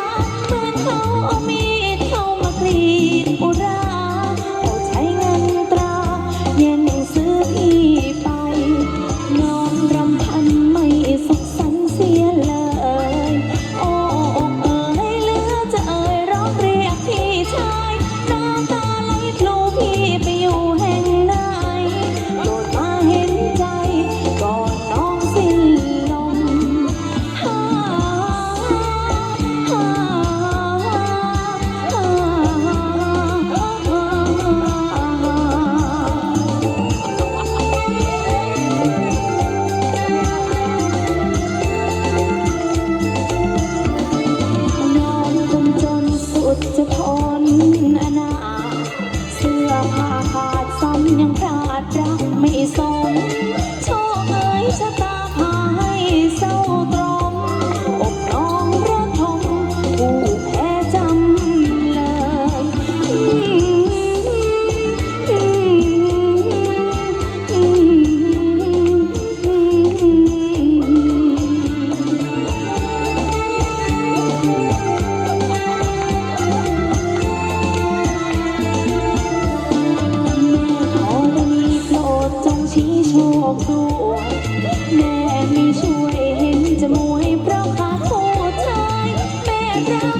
Oh! ชะตาพาให้เศร้าตรมอกน้องรัทมผู้แพ้จำเลยอืมอือืมีโปรดจงชี้โชคดวง แม่ไม่ช่วยเห็นจะมวยเพราะขาดผู้ชายแม่รั